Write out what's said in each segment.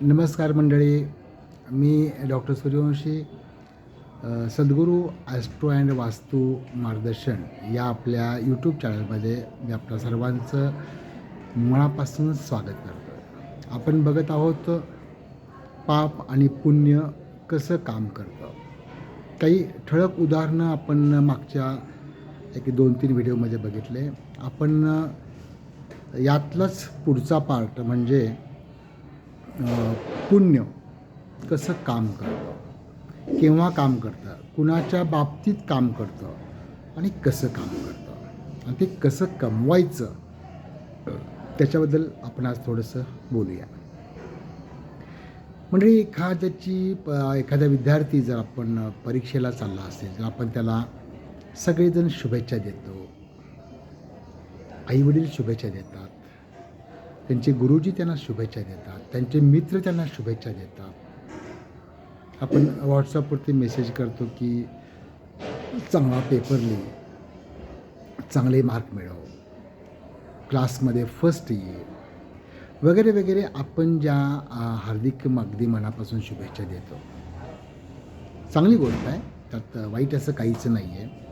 नमस्कार मंडळी मी doctor Suryavanshi Sadhguru Austro and वास्तू मार्गदर्शन या आपल्या यूट्यूब चॅनलमध्ये मी आपल्या सर्वांचं मनापासून स्वागत करतो. आपण बघत आहोत पाप आणि पुण्य कसं काम करतं. काही ठळक उदाहरणं आपण मागच्या एक दोन तीन व्हिडिओमध्ये बघितले. आपण यातलाच पुढचा पार्ट म्हणजे पुण्य कसं काम करतं? केव्हा काम करतं? कुणाच्या बाबतीत काम करतं? आणि कसं काम करतं? आणि ते कसं कमवायचं? त्याच्याबद्दल आपण आज थोडंसं बोलूया. म्हणजे एखाद्याची प- एखादा विद्यार्थी जर आपण परीक्षेला चालला असेल तर आपण त्याला सगळेजण शुभेच्छा देतो. आईवडील शुभेच्छा देतात. त्यांचे गुरुजी त्यांना शुभेच्छा देतात त्यांचे मित्र त्यांना शुभेच्छा देतात. आपण व्हॉट्सअपवरती मेसेज करतो की चांगला पेपर लिही चांगले मार्क मिळव क्लासमध्ये फर्स्ट ये. वगैरे वगैरे आपण ज्या हार्दिक अगदी मनापासून शुभेच्छा देतो. चांगली गोष्ट आहे त्यात वाईट असं काहीच नाही आहे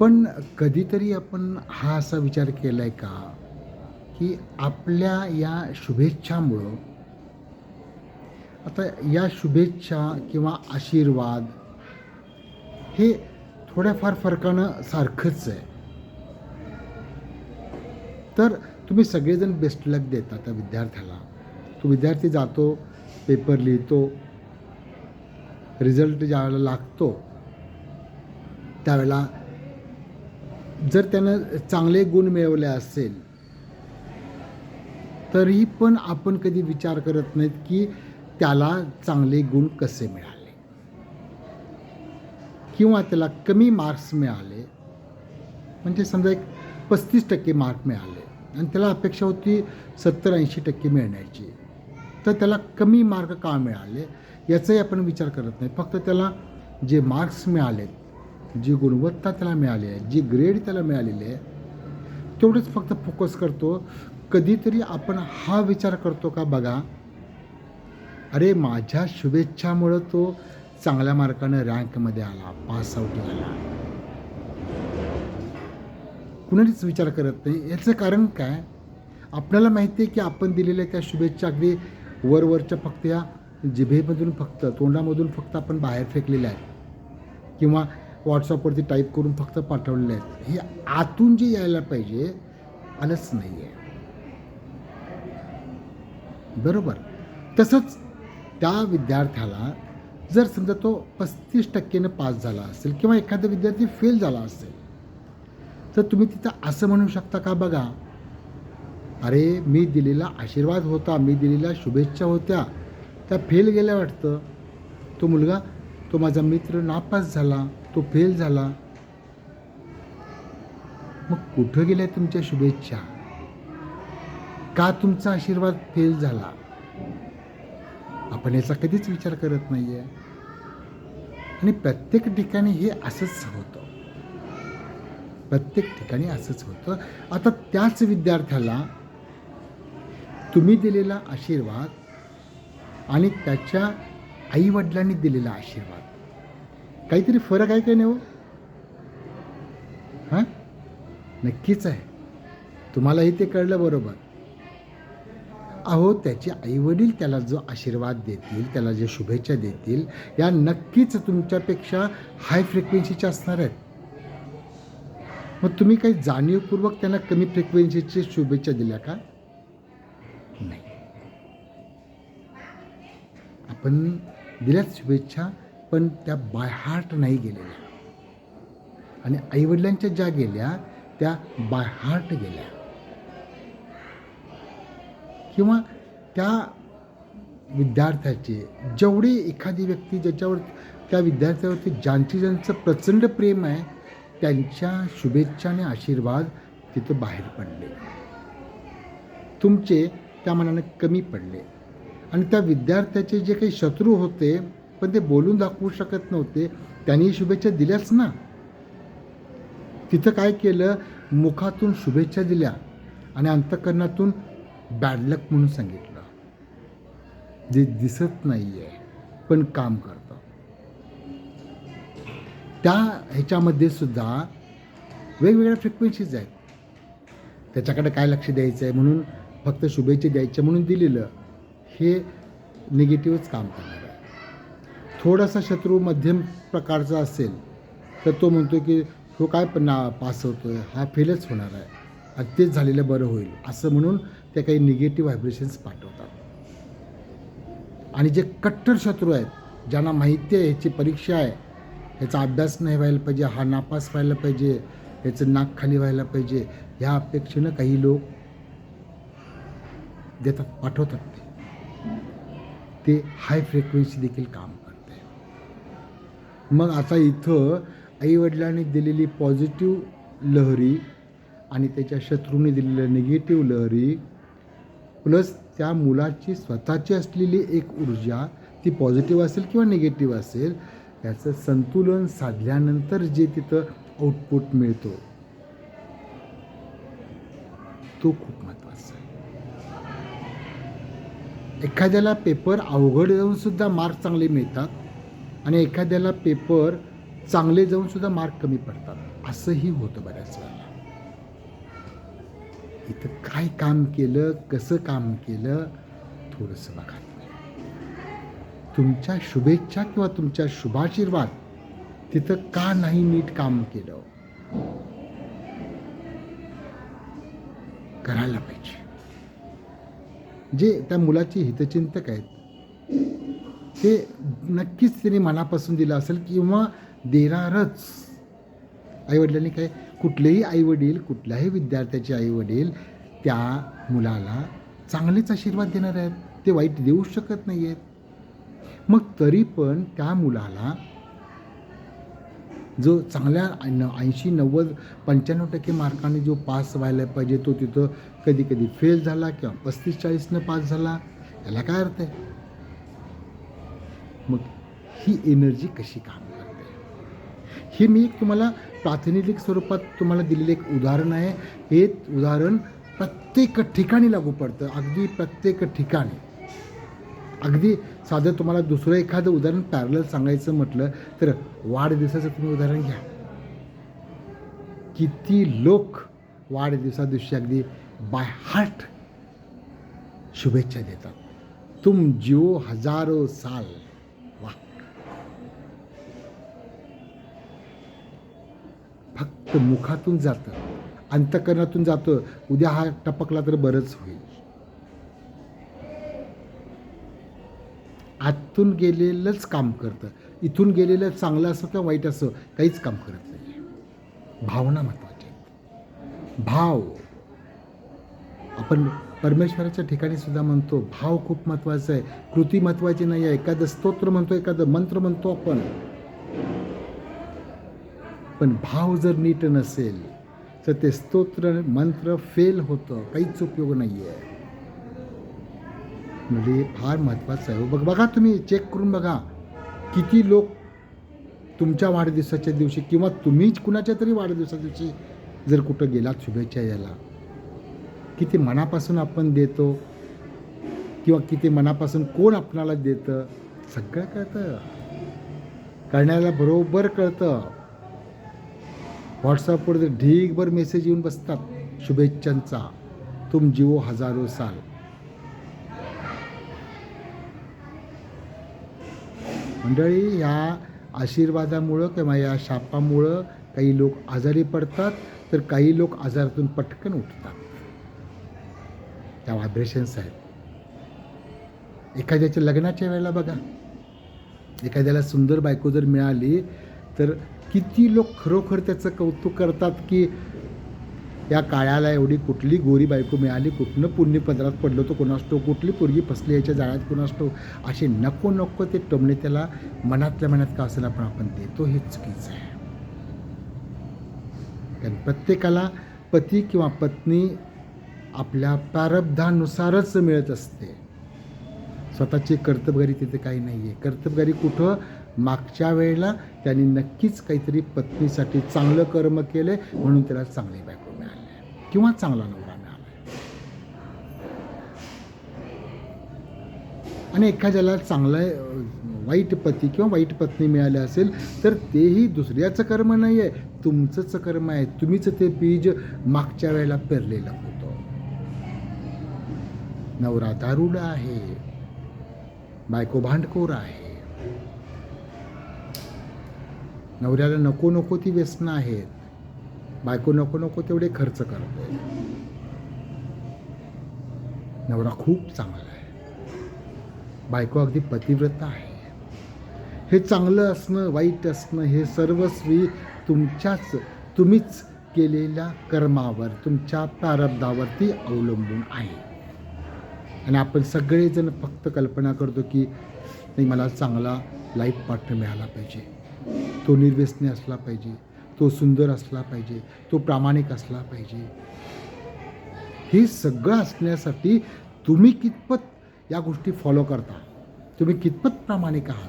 पण कधीतरी आपण हा असा विचार केला आहे का की आपल्या या शुभेच्छामुळं आता या शुभेच्छा किंवा आशीर्वाद हे थोड्याफार फरकानं सारखंच आहे. तर तुम्ही सगळेजण बेस्ट लक देता त्या विद्यार्थ्याला. तो विद्यार्थी जातो पेपर लिहितो रिझल्ट ज्यावेळेला लागतो त्यावेळेला जर त्यानं चांगले गुण मिळवले असेल तरी पण आपण कधी विचार करत नाहीत की त्याला चांगले गुण कसे मिळाले? किंवा त्याला कमी मार्क्स मिळाले? म्हणजे समजा एक पस्तीस टक्के मार्क मिळाले आणि त्याला अपेक्षा होती सत्तर ऐंशी टक्के मिळण्याची. तर त्याला कमी मार्क का मिळाले? याचाही आपण विचार करत नाही फक्त त्याला जे मार्क्स मिळालेत जी गुणवत्ता त्याला मिळाली आहे जी ग्रेड त्याला मिळालेली आहे तेवढंच फक्त फोकस करतो. कधीतरी आपण हा विचार करतो का बघा? अरे माझ्या शुभेच्छामुळं तो चांगल्या मार्कानं रँकमध्ये आला पास आऊट झाला. कुणाच विचार करत नाही. याचं कारण काय? आपल्याला माहिती आहे की आपण दिलेल्या त्या शुभेच्छा अगदी वरवरच्या फक्त या जिभेमधून फक्त तोंडामधून फक्त आपण बाहेर फेकलेल्या आहेत. किंवा व्हॉट्सअपवरती टाईप करून फक्त पाठवलेले आहेत. हे आतून जे यायला पाहिजे आलंच नाही आहे बरोबर. तसंच त्या विद्यार्थ्याला जर समजा तो पस्तीस टक्केनं पास झाला असेल किंवा एखादा विद्यार्थी फेल झाला असेल तर तुम्ही तिथं असं म्हणू शकता का बघा? अरे मी दिलेला आशीर्वाद होता मी दिलेल्या शुभेच्छा होत्या. त्या फेल गेल्या वाटतं. तो मुलगा तो माझा मित्र नापास झाला तो फेल झाला. मग कुठं गेल्या तुमच्या शुभेच्छा? का तुमचा आशीर्वाद फेल झाला? आपण याचा कधीच विचार करत नाही आहे आणि प्रत्येक ठिकाणी हे असंच होतं. प्रत्येक ठिकाणी असंच होतं. आता त्याच विद्यार्थ्याला तुम्ही दिलेला आशीर्वाद आणि त्याच्या आईवडिलांनी दिलेला आशीर्वाद. काहीतरी फरक आहे का नाही हो? हां? नक्कीच आहे. तुम्हालाही ते कळलं बरोबर. अहो त्याचे आईवडील त्याला जो आशीर्वाद देतील त्याला ज्या शुभेच्छा देतील या नक्कीच तुमच्यापेक्षा हाय फ्रिक्वेन्सीच्या असणार आहेत. मग तुम्ही काही जाणीवपूर्वक त्यांना कमी फ्रिक्वेन्सीची शुभेच्छा दिल्या का? नाही. आपण दिल्याच शुभेच्छा पण त्या बाय हार्ट नाही गेलेल्या. आणि आईवडिलांच्या ज्या गेल्या त्या बाय हार्ट गेल्या. किंवा त्या विद्यार्थ्याचे जेवढी एखादी व्यक्ती ज्याच्यावर त्या विद्यार्थ्यावरती ज्यांची ज्यांचं प्रचंड प्रेम आहे त्यांच्या शुभेच्छा आणि आशीर्वाद तिथं बाहेर पडले. तुमचे त्या मनाने कमी पडले. आणि त्या विद्यार्थ्याचे जे काही शत्रू होते पण ते बोलून दाखवू शकत नव्हते त्यांनी शुभेच्छा दिल्याच ना. तिथं काय केलं? मुखातून शुभेच्छा दिल्या आणि अंतकरणातून बॅडलक म्हणून सांगितलं. जे दिसत नाही आहे पण काम करतं. त्या ह्याच्यामध्ये सुद्धा वेगवेगळ्या फ्रिक्वेन्सीज आहेत. त्याच्याकडे काय लक्ष द्यायचं आहे म्हणून फक्त शुभेच्छा द्यायच्या म्हणून दिलेलं हे निगेटिव्हच काम करणार आहे. थोडासा शत्रू मध्यम प्रकारचा असेल तर तो म्हणतो की तो काय पण पास होतो आहे हा फेलच होणार आहे. आणि तेच झालेलं बरं होईल असं म्हणून ते काही निगेटिव्ह व्हायब्रेशन्स पाठवतात. आणि जे कट्टर शत्रू आहेत ज्यांना माहिती आहे ह्याची परीक्षा आहे ह्याचा अभ्यास नाही व्हायला पाहिजे हा नापास व्हायला पाहिजे ह्याचं नाक खाली व्हायला पाहिजे ह्या अपेक्षेनं काही लोक देतात पाठवतात ते. ते हाय फ्रिक्वेन्सी देखील काम करते. मग आता इथं आईवडिलांनी दिलेली पॉझिटिव्ह लहरी आणि त्याच्या शत्रूंनी दिलेल्या निगेटिव्ह लहरी प्लस त्या मुलाची स्वतःची असलेली एक ऊर्जा ती पॉझिटिव्ह असेल किंवा निगेटिव्ह असेल याचं संतुलन साधल्यानंतर जे तिथं आउटपुट मिळतो तो खूप महत्त्वाचा आहे. एखाद्याला पेपर अवघड जाऊन सुद्धा मार्क चांगले मिळतात आणि एखाद्याला पेपर चांगले जाऊन सुद्धा मार्क कमी पडतात. असंही होतं बऱ्याच वेळा. इथं काय काम केलं कसं काम केलं थोडंसं बघा. तुमच्या शुभेच्छा किंवा तुमच्या शुभाशीर्वाद तिथं का नाही नीट काम केलं? करायला पाहिजे. जे त्या मुलाचे हितचिंतक आहेत ते नक्कीच त्यांनी मनापासून दिलं असेल किंवा देणारच. आईवडिलांनी काय कुठलेही आईवडील कुठल्याही विद्यार्थ्याचे आईवडील त्या मुलाला चांगलेच आशीर्वाद देणार आहेत. ते वाईट देऊ शकत नाही आहेत मग तरी पण त्या मुलाला जो चांगल्या ऐंशी नव्वद पंच्याण्णव टक्के मार्काने जो पास व्हायला पाहिजे तो तिथं कधी कधी फेल झाला किंवा पस्तीस चाळीसनं पास झाला याला काय अर्थ आहे? मग ही एनर्जी कशी काम हे मी तुम्हाला प्रातिनिधिक स्वरूपात तुम्हाला दिलेलं एक उदाहरण आहे. हे उदाहरण प्रत्येक ठिकाणी लागू पडतं. अगदी प्रत्येक ठिकाणी. अगदी साधं तुम्हाला दुसरं एखादं उदाहरण पॅरल सांगायचं म्हटलं तर वाढदिवसाचं तुम्ही उदाहरण घ्या. किती लोक वाढदिवसा दिवशी अगदी बाय हार्ट शुभेच्छा देतात. तुम जिओ हजारो साल फक्त मुखातून जातं. अंतकरणातून जातं. उद्या हा टपकला तर बरंच होईल. आतून गेलेलंच काम करतं. इथून गेलेलं चांगलं असं किंवा वाईट असं काहीच काम करत नाही. भावना महत्त्वाच्या आहेत. भाव. आपण परमेश्वराच्या ठिकाणी सुद्धा म्हणतो भाव खूप महत्त्वाचा आहे. कृती महत्त्वाची नाही आहे एखादं स्तोत्र म्हणतो एखादं मंत्र म्हणतो आपण. पण भाव जर नीट नसेल तर ते स्तोत्र मंत्र फेल होतं. काहीच उपयोग नाही आहे म्हणजे फार महत्त्वाचं आहे. हो, बघ बघा तुम्ही चेक करून बघा. किती लोक तुमच्या वाढदिवसाच्या दिवशी किंवा तुम्हीच कुणाच्या तरी वाढदिवसाच्या दिवशी जर कुठं गेलात शुभेच्छा याला किती मनापासून आपण देतो? किंवा किती मनापासून कोण आपणाला देतं? सगळं कळतं. करण्याला बरोबर कळतं. व्हॉट्सअपवर ढीगभर मेसेज येऊन बसतात शुभेच्छांचा. तुम जिओ हजारो साल. मंडळी या आशीर्वादामुळं किंवा या शापामुळं काही लोक आजारी पडतात तर काही लोक आजारातून पटकन उठतात. त्या व्हायब्रेशन्स आहेत एखाद्याच्या लग्नाच्या वेळेला बघा. एखाद्याला सुंदर बायको जर मिळाली तर किती लोक खरोखर त्याचं कौतुक करतात की या काळ्याला एवढी कुठली गोरी बायको मिळाली कुठनं पुण्यपदरात पडलो तो कोणाष्टो कुठली पोरगी फसली याच्या जाळ्यात कोणाष्टो असे नको नको ते टोमणे त्याला मनातल्या मनात का असेल पण आपण देतो हे चुकीचं आहे. कारण प्रत्येकाला पती किंवा पत्नी आपल्या प्रारब्धानुसारच मिळत असते. स्वतःची कर्तबगारी तिथे काही नाही आहे कर्तबगारी कुठं? मागच्या वेळेला त्यांनी नक्कीच काहीतरी पत्नीसाठी चांगलं कर्म केलं म्हणून त्याला चांगली बायको मिळाली. किंवा चांगला नवरा मिळाला. आणि एखाद्याला चांगला वाईट पती किंवा वाईट पत्नी मिळाली असेल तर तेही दुसऱ्याचं कर्म नाही आहे तुमचंच कर्म आहे. तुम्हीच ते बीज मागच्या वेळेला पेरलेलं होतं. नवरा दारुडा आहे. बायको भांडखोर आहे. नवऱ्याला नको नको ती व्यसनं आहेत. बायको नको नको तेवढे खर्च करते नवरा खूप चांगला आहे. बायको अगदी पतिव्रत आहे. हे चांगलं असणं वाईट असणं हे सर्वस्वी तुमच्याच तुम्हीच केलेल्या कर्मावर तुमच्या प्रारब्धावरती अवलंबून आहे. आणि आपण सगळेजण फक्त कल्पना करतो की नाही मला चांगला लाईफ पार्टनर मिळाला पाहिजे. तो निर्व्यसनी असला पाहिजे तो सुंदर असला पाहिजे तो प्रामाणिक असला पाहिजे. हे सगळं असण्यासाठी तुम्ही कितपत या गोष्टी फॉलो करता? तुम्ही कितपत प्रामाणिक आहात?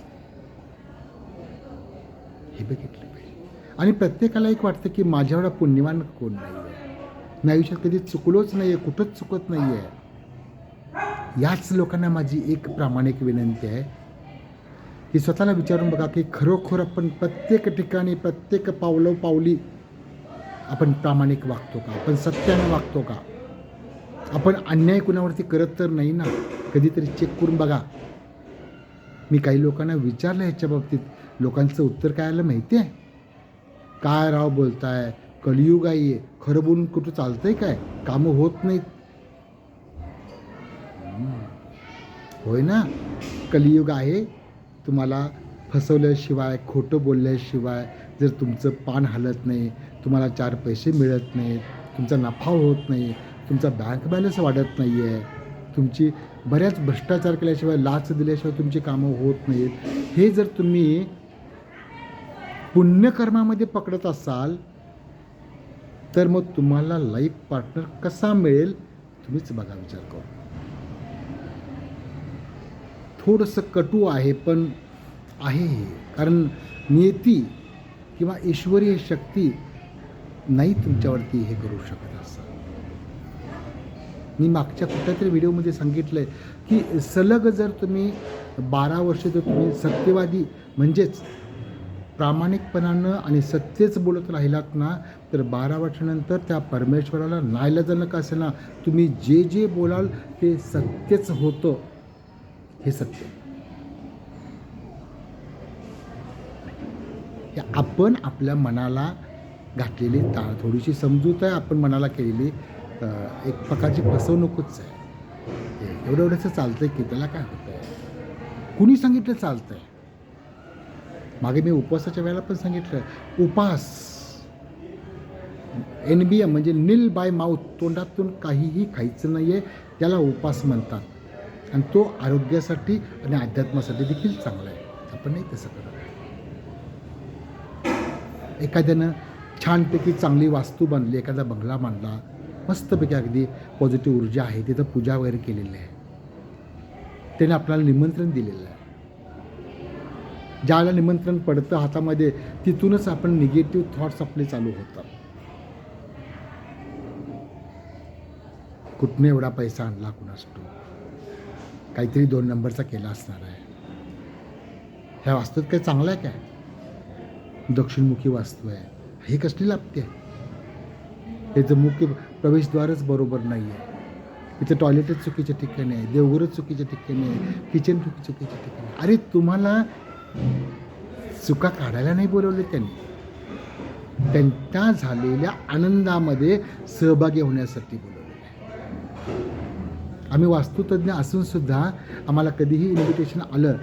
हे बघितलं पाहिजे. आणि प्रत्येकाला एक वाटतं की माझ्यावर पुण्यवान कोण नाही आहे मी आयुष्यात कधी चुकलोच नाही आहे कुठंच चुकत नाही आहे याच लोकांना माझी एक प्रामाणिक विनंती आहे की स्वतःला विचारून बघा की खरोखर आपण प्रत्येक ठिकाणी प्रत्येक पावलं पावली आपण प्रामाणिक वागतो का? आपण सत्यानं वागतो का? आपण अन्याय कुणावरती करत तर नाही ना? कधीतरी चेक करून बघा. मी काही लोकांना विचारलं ह्याच्या बाबतीत. लोकांचं उत्तर काय आलं माहिती आहे काय राव बोलताय? कलियुग आहे. खरं बोलून कुठं चालतंय काय? कामं होत नाहीत. होय ना? कलियुग आहे. तुम्हाला फसवल्याशिवाय खोटं बोलल्याशिवाय जर तुमचं पान हलत नाही तुम्हाला चार पैसे मिळत नाहीत तुमचा नफा होत नाही तुमचा बँक बॅलन्स वाढत नाही आहे तुमची बऱ्याच भ्रष्टाचार केल्याशिवाय लाच दिल्याशिवाय तुमची कामं होत नाहीत हे जर तुम्ही पुण्यकर्मामध्ये पकडत असाल तर मग तुम्हाला लाईफ पार्टनर कसा मिळेल तुम्हीच बघा विचार करू थोडंसं कटू आहे पण आहे हे. कारण नियती किंवा ईश्वरीय शक्ती नाही तुमच्यावरती हे करू शकत असं. मी मागच्या कुठल्या तरी व्हिडिओमध्ये सांगितलं आहे की सलग जर तुम्ही बारा वर्ष जर तुम्ही सत्यवादी म्हणजेच प्रामाणिकपणानं आणि सत्यच बोलत राहिलात ना तर बारा वर्षानंतर त्या परमेश्वराला नाईलाजानं का असेल ना तुम्ही जे जे बोलाल ते सत्यच होतं. हे सत्य. आपण आपल्या मनाला घातलेली ता थोडीशी समजूत आहे आपण मनाला केलेली एक प्रकारची फसवणूकच आहे. एवढं एवढं चालतं चालतंय की त्याला काय होतं आहे कुणी सांगितलं चालतंय? मागे मी उपवासाच्या वेळेला पण सांगितलं उपास. एन बी एम म्हणजे नील बाय माऊथ तोंडातून काहीही खायचं नाही आहे त्याला उपास म्हणतात. आणि तो आरोग्यासाठी आणि अध्यात्मासाठी देखील चांगला आहे. आपण नाही तसं करत. एखाद्यानं छानपैकी चांगली वास्तू बांधली एखादा बंगला बांधला मस्तपैकी अगदी पॉझिटिव्ह ऊर्जा आहे तिथं पूजा वगैरे केलेली आहे. त्याने आपल्याला निमंत्रण दिलेलं आहे. ज्याला निमंत्रण पडतं हातामध्ये तिथूनच आपण निगेटिव्ह थॉट्स आपले चालू होतात. कुठनं एवढा पैसा आणला कुणास तो काहीतरी दोन नंबरचा केला असणार आहे. ह्या वास्तूत काही चांगलं आहे काय? दक्षिणमुखी वास्तू आहे. हे कसली लागते त्याचं मुख्य प्रवेशद्वारच बरोबर नाही आहे. इथं टॉयलेटच चुकीच्या ठिकाणी आहे. देवघरच चुकीच्या ठिकाणी आहे. किचन चुकीच्या ठिकाणी अरे तुम्हाला चुका काढायला नाही बोलवले त्यांनी? त्यांच्या झालेल्या आनंदामध्ये सहभागी होण्यासाठी बोल आम्ही वास्तुतज्ञ असूनसुद्धा आम्हाला कधीही इन्व्हिटेशन आलं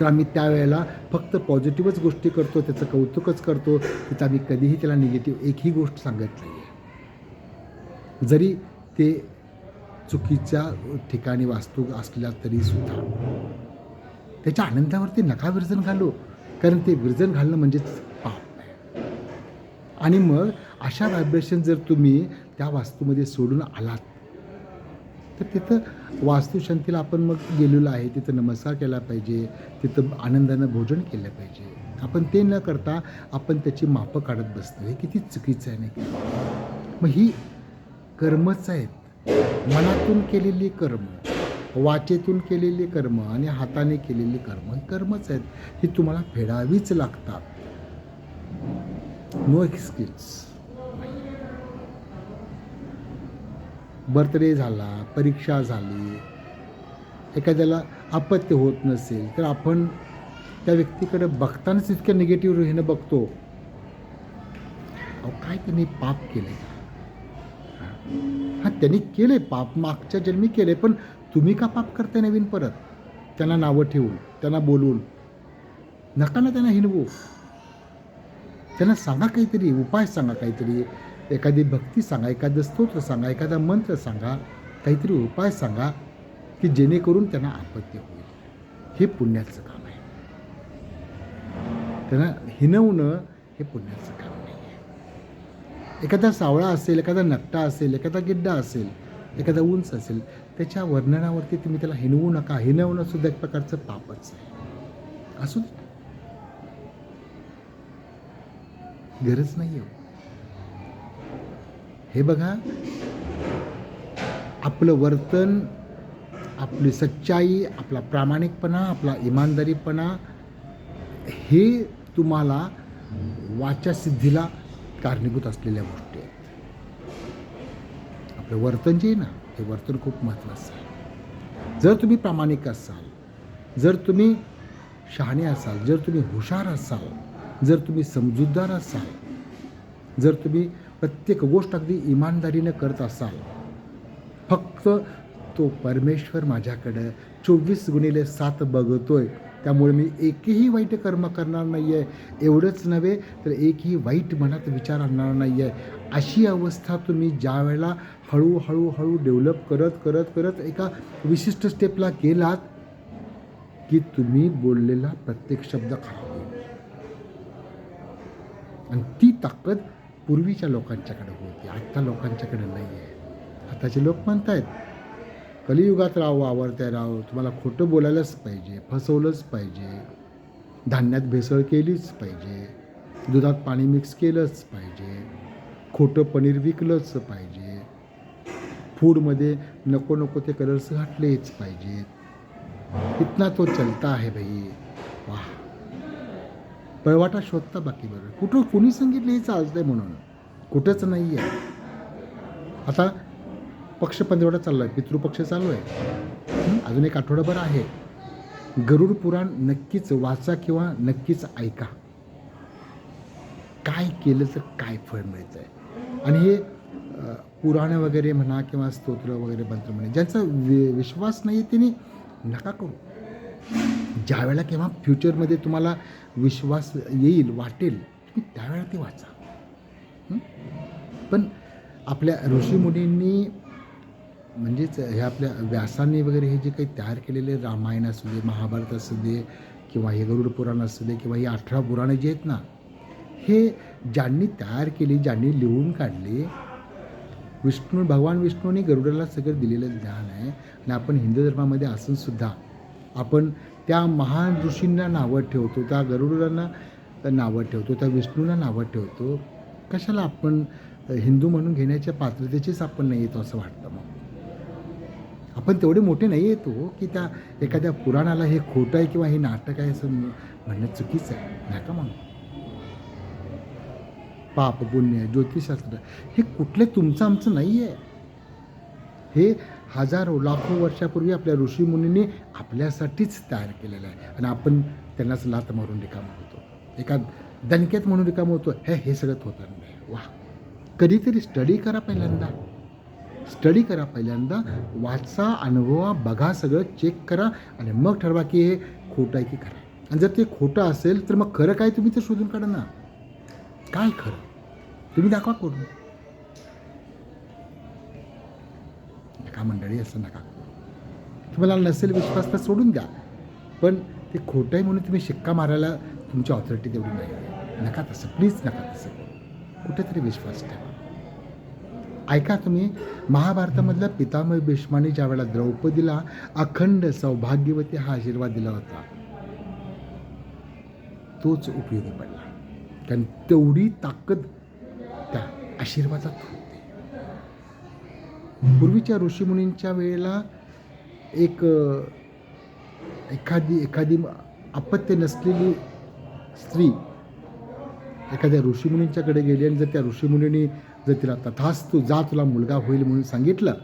तर आम्ही त्यावेळेला फक्त पॉझिटिव्हच गोष्टी करतो त्याचं कौतुकच करतो त्याचं आम्ही कधीही त्याला निगेटिव्ह एकही गोष्ट सांगत नाही आहे जरी ते चुकीच्या ठिकाणी वास्तू असल्या तरीसुद्धा. त्याच्या आनंदावरती नका विरजन घालू कारण ते विरजन घालणं म्हणजेच पाप आहे आणि मग अशा व्हायब्रेशन जर तुम्ही त्या वास्तूमध्ये सोडून आलात तर तिथं वास्तुशांतीला आपण मग गेलेलो आहे. तिथं नमस्कार केला पाहिजे. तिथं आनंदानं भोजन केलं पाहिजे. आपण ते न करता आपण त्याची मापं काढत बसतो हे किती चुकीचं आहे नाही मग ही कर्मच आहेत. मनातून केलेली कर्म वाचेतून केलेली कर्म आणि हाताने केलेली कर्म ही कर्मच आहेत. ही तुम्हाला फेडावीच लागतात. नो एक्सक्यूज बर्थडे झाला परीक्षा झाली एखाद्याला अपत्य होत नसेल तर आपण त्या व्यक्तीकडे बघतानाच इतक्या निगेटिव्ह हेनं बघतो. अहो काय त्यांनी पाप केले हां त्यांनी केले पाप मागच्या जन्मी केले पण तुम्ही का पाप करताय नवीन परत? त्यांना नावं ठेवून त्यांना बोलवून नका ना त्यांना हिनवू त्यांना सांगा काहीतरी उपाय सांगा काहीतरी. एखादी भक्ती सांगा एखादं स्तोत्र सांगा एखादा मंत्र सांगा काहीतरी उपाय सांगा की जेणेकरून त्यांना आपत्ती होईल. हे पुण्याचं काम आहे. त्यांना हिनवणं हे पुण्याचं काम नाही आहे. एखादा सावळा असेल एखादा नकटा असेल एखादा गिड्डा असेल एखादा उंच असेल त्याच्या वर्णनावरती तुम्ही त्याला हिनवू नका. हिनवणं सुद्धा एक प्रकारचं पापच आहे. असू गरज नाही आहे हे बघा. आपलं वर्तन आपली सच्चाई आपला प्रामाणिकपणा आपला इमानदारीपणा हे तुम्हाला वाचासिद्धीला कारणीभूत असलेल्या गोष्टी आहेत. आपलं वर्तन जे आहे ना हे वर्तन खूप महत्त्वाचं आहे. जर तुम्ही प्रामाणिक असाल जर तुम्ही शहाणे असाल जर तुम्ही हुशार असाल जर तुम्ही समजूतदार असाल जर तुम्ही प्रत्येक गोष्ट अगदी इमानदारीनं करत असाल. फक्त तो परमेश्वर माझ्याकडं चोवीस गुणिले सात बघतोय. त्यामुळे मी एकही वाईट कर्म करणार नाही आहे एवढंच नव्हे तर एकही वाईट मनात विचार आणणार नाही आहे अशी अवस्था तुम्ही ज्या वेळेला हळूहळू हळू डेव्हलप करत करत करत एका विशिष्ट स्टेपला गेलात की तुम्ही बोललेला प्रत्येक शब्द खरा होईल. आणि ती ताकद पूर्वीच्या लोकांच्याकडे होती आत्ता लोकांच्याकडे नाही आहे. आताचे लोक म्हणत आहेत कलियुगात राहो वावरत्या राहो तुम्हाला खोटं बोलायलाच पाहिजे फसवलंच पाहिजे धान्यात भेसळ केलीच पाहिजे दुधात पाणी मिक्स केलंच पाहिजे खोटं पनीर विकलंच पाहिजे फूडमध्ये नको नको ते कलर्स घातलेच पाहिजेत. इतना तो चलता आहे भाई. वाह. पळवाटा शोधता बाकी बरं. कुठं कुणी सांगितलं हे आहे म्हणून? कुठंच नाही आहे आता पक्ष पंधरवडा चालला आहे पितृपक्ष चालू आहे. अजून एक आठवडाभर आहे. गरुड पुराण नक्कीच वाचा किंवा नक्कीच ऐका. काय केलं तर काय फळ मिळतं आहे आणि हे पुराणं वगैरे म्हणा किंवा स्तोत्र वगैरे मंत्र म्हणे ज्यांचा वि विश्वास नाही त्यांनी नका करू. ज्यावेळेला केव्हा किंवा फ्युचरमध्ये तुम्हाला विश्वास येईल वाटेल तुम्ही त्यावेळेला ते वाचा. पण आपल्या ऋषीमुनींनी म्हणजेच हे आपल्या व्यासांनी वगैरे हे जे काही तयार केलेले रामायण असू दे महाभारत असू दे किंवा हे गरुड पुराण असू दे किंवा ही अठरा पुराणं जे आहेत ना हे ज्यांनी तयार केली ज्यांनी लिहून काढले विष्णू भगवान विष्णूने गरुडाला सगळं दिलेलं ज्ञान आहे. आणि आपण हिंदू धर्मामध्ये असूनसुद्धा आपण त्या महान ऋषींना नावं ठेवतो त्या गरुडांना नावं ठेवतो त्या विष्णूंना नावं ठेवतो. कशाला आपण हिंदू म्हणून घेण्याच्या पात्रतेचीच आपण नाही येतो असं वाटतं मग? आपण तेवढे मोठे नाही येतो की त्या एखाद्या पुराणाला हे खोटं आहे किंवा हे नाटक आहे असं म्हणणं चुकीचं आहे. नका म्हणून पाप पुण्य ज्योतिषशास्त्र हे कुठले तुमचं आमचं नाही आहे हे हजारो लाखो वर्षापूर्वी आपल्या ऋषीमुनींनी आपल्यासाठीच तयार केलेलं आहे. आणि आपण त्यांनाच लात मारून रिकामा होतो. एका दणक्यात म्हणून रिकामा होतो. हे हे सगळं होतं नाही. वा कधीतरी स्टडी करा पहिल्यांदा. स्टडी करा पहिल्यांदा. वाचा अनुभवा बघा सगळं चेक करा. आणि मग ठरवा की हे खोटं आहे की खरं आणि जर ते खोटं असेल तर मग खरं काय तुम्ही ते शोधून काढा ना. काय खरं? तुम्ही दाखवा करून नका मंडळी असं नका तुम्हाला नसेल विश्वास तर सोडून द्या. पण ते खोटं आहे म्हणून तुम्ही शिक्का मारायला तुमची ऑथॉरिटी तेवढी नाही नका तसं प्लीज नका तसं कुठेतरी विश्वास ठेवा. ऐका तुम्ही महाभारतामधल्या पितामह भीष्माने ज्या वेळेला द्रौपदीला अखंड सौभाग्यवती हा आशीर्वाद दिला होता तोच उपयोगी पडला. कारण तेवढी ताकद त्या आशीर्वादात होती. पूर्वीच्या ऋषीमुनींच्या वेळेला एक एखादी एखादी अपत्य नसलेली स्त्री एखाद्या ऋषीमुनींच्याकडे गेली आणि जर त्या ऋषीमुनींनी जर तिला तथास्तू जा तुला मुलगा होईल म्हणून सांगितलं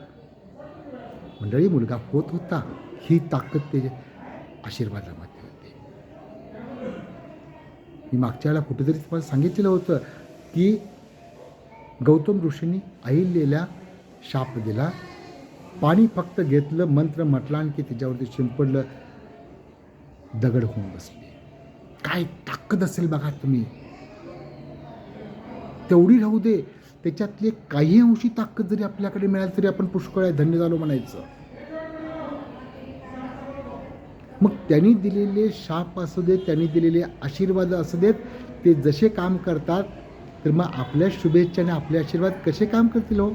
मंडळी मुलगा होत होता ही ताकद ते आशीर्वादामध्ये होती. मी मागच्या वेळेला कुठेतरी तुम्हाला सांगितलेलं होतं की गौतम ऋषींनी आईलेल्या शाप दिला. पाणी फक्त घेतलं मंत्र म्हटला आणि की त्याच्यावरती शिंपडलं दगड होऊन बसली. काय ताकद असेल बघा तुम्ही. तेवढी राहू दे. त्याच्यातले काही अंशी ताकद जरी आपल्याकडे मिळाली तरी आपण पुष्कळ आहे धन्य झालो म्हणायचं. मग त्यांनी दिलेले शाप असू देत त्यांनी दिलेले आशीर्वाद असू देत ते जसे काम करतात तर मग आपल्या शुभेच्छा आणि आपले आशीर्वाद कसे काम करतील हो?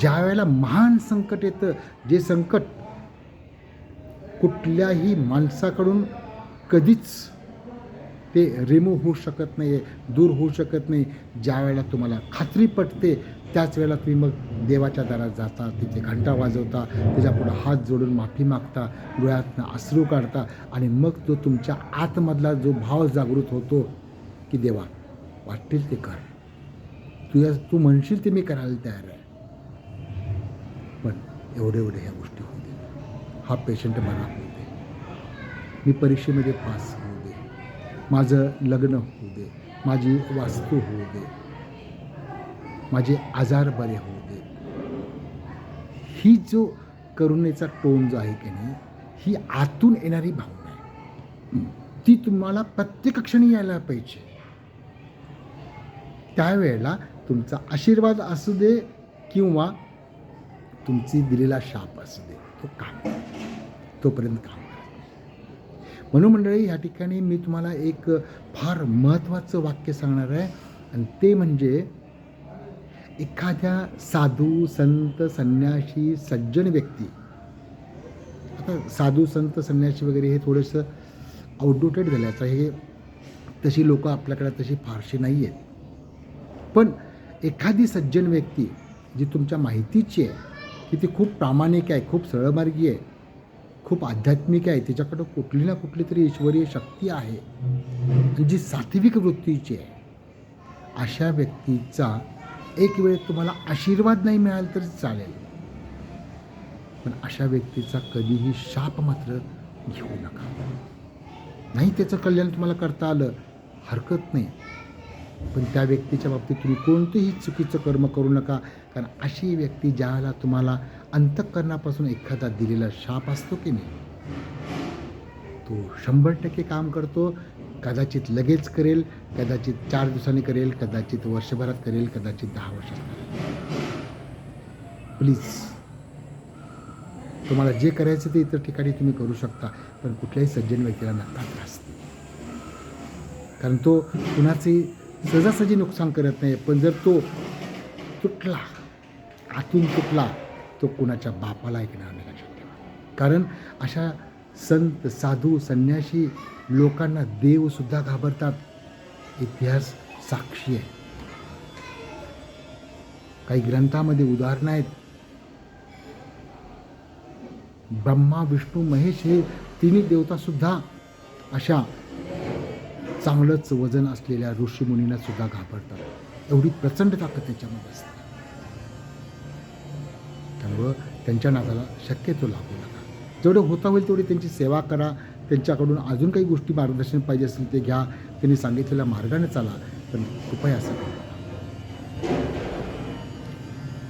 ज्या वेळेला महान संकट येतं जे संकट कुठल्याही माणसाकडून कधीच ते रिमूव्ह होऊ शकत नाही दूर होऊ शकत नाही. ज्या वेळेला तुम्हाला खात्री पटते त्याच वेळेला तुम्ही मग देवाच्या दारात जाता तिथे घंटा वाजवता त्याच्यापुढं हात जोडून माफी मागता डोळ्यातनं अश्रू काढता आणि मग तो तुमच्या आतमधला जो भाव जागृत होतो की देवा वाटतील ते कर. तुझ्या तू म्हणशील ते मी करायला तयार आहे. एवढे एवढे ह्या गोष्टी होऊ दे. हा पेशंट बरा होऊ दे. मी परीक्षेमध्ये पास होऊ दे. माझं लग्न होऊ दे. माझी वास्तू होऊ दे. माझे आजार बरे होऊ दे. ही जो करुणेचा टोन जो आहे की नाही ही आतून येणारी भावना आहे. ती तुम्हाला प्रत्येक क्षणी यायला पाहिजे. त्यावेळेला तुमचा आशीर्वाद असू दे किंवा तुमची दिलेला शाप असू दे तो काम तोपर्यंत काम म्हणून मंडळी ह्या ठिकाणी मी तुम्हाला एक फार महत्त्वाचं वाक्य सांगणार आहे आणि ते म्हणजे एखाद्या साधू संत संन्याशी सज्जन व्यक्ती. आता साधू संत संन्याशी वगैरे हे थोडंसं आउटडेटेड झालं आता हे तशी लोकं आपल्याकडे तशी फारशी नाही आहेत पण एखादी सज्जन व्यक्ती जी तुमच्या माहितीची आहे की ती खूप प्रामाणिक आहे खूप सरळमार्गी आहे खूप आध्यात्मिक आहे. तिच्याकडं कुठली ना कुठली तरी ईश्वरीय शक्ती आहे. आणि जी सात्विक वृत्तीची आहे. अशा व्यक्तीचा एक वेळ तुम्हाला आशीर्वाद नाही मिळाला तरी चालेल. पण अशा व्यक्तीचा कधीही शाप मात्र घेऊ नका. नाही त्याचं कल्याण तुम्हाला करता आलं हरकत नाही. पण त्या व्यक्तीच्या बाबतीत तुम्ही कोणतेही चुकीचं कर्म करू नका. कारण अशी व्यक्ती ज्याला तुम्हाला अंतःकरणापासून एखादा दिलेला शाप असतो की नाही तो शंभर टक्के काम करतो. कदाचित लगेच करेल कदाचित चार दिवसांनी करेल कदाचित वर्षभरात करेल कदाचित दहा वर्षात करेल. प्लीज तुम्हाला जे करायचं ते इतर ठिकाणी तुम्ही करू शकता पण कुठल्याही सज्जन व्यक्तीला नका त्रास कारण तो कुणाचे सहजासहजी नुकसान करत नाही पण जर तो तुटला आतून तुटला तो कुणाच्या बापाला ऐकणार नाही लक्षात ठेवा. कारण अशा संत साधू संन्याशी लोकांना देवसुद्धा घाबरतात. इतिहास साक्षी आहे. काही ग्रंथामध्ये उदाहरणं आहेत. ब्रह्मा विष्णू महेश हे तिन्ही देवतासुद्धा अशा चांगलंच वजन असलेल्या ऋषीमुनींना सुद्धा घाबरतात. एवढी प्रचंड ताकद त्याच्यामध्ये असते. त्यामुळं त्यांच्या नादाला शक्यतो लागू नका. जेवढं होता होईल तेवढी त्यांची सेवा करा. त्यांच्याकडून अजून काही गोष्टी मार्गदर्शन पाहिजे असेल ते घ्या. त्यांनी सांगितलेल्या मार्गाने चाला. पण कृपया असं करा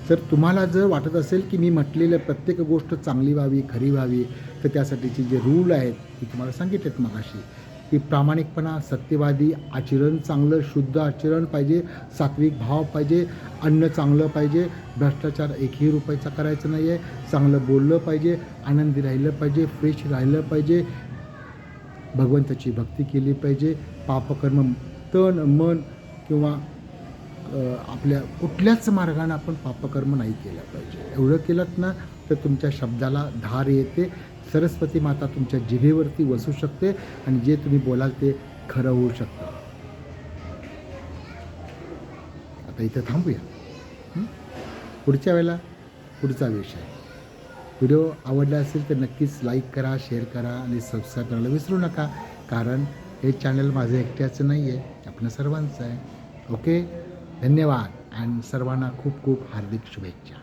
तर तुम्हाला जर वाटत असेल की मी म्हटलेलं प्रत्येक गोष्ट चांगली व्हावी खरी व्हावी तर त्यासाठीचे जे रूल आहेत ते तुम्हाला सांगितलेत मगाशी. की प्रामाणिकपणा सत्यवादी आचरण चांगलं शुद्ध आचरण पाहिजे सात्विक भाव पाहिजे अन्न चांगलं पाहिजे भ्रष्टाचार एकही रुपयाचा करायचं नाही आहे चांगलं बोललं पाहिजे आनंदी राहिलं पाहिजे फ्रेश राहिलं पाहिजे भगवंताची भक्ती केली पाहिजे पापकर्म तन मन किंवा आपल्या कुठल्याच मार्गाने आपण पापकर्म नाही केलं पाहिजे. एवढं केलं ना तर तुमच्या शब्दाला धार येते. सरस्वती माता तुमच्या जिभेवरती वसू शकते आणि जे तुम्ही बोलाल ते खरं होऊ शकतं. आता इथं थांबूया. पुढच्या वेळेला पुढचा विषय. व्हिडिओ आवडला असेल तर नक्कीच लाईक करा शेअर करा आणि सबस्क्राईब करायला विसरू नका. कारण हे चॅनल माझं एकट्याचं नाही आहे आपलं सर्वांचं आहे. ओके? धन्यवाद. आणि सर्वांना खूप खूप हार्दिक शुभेच्छा.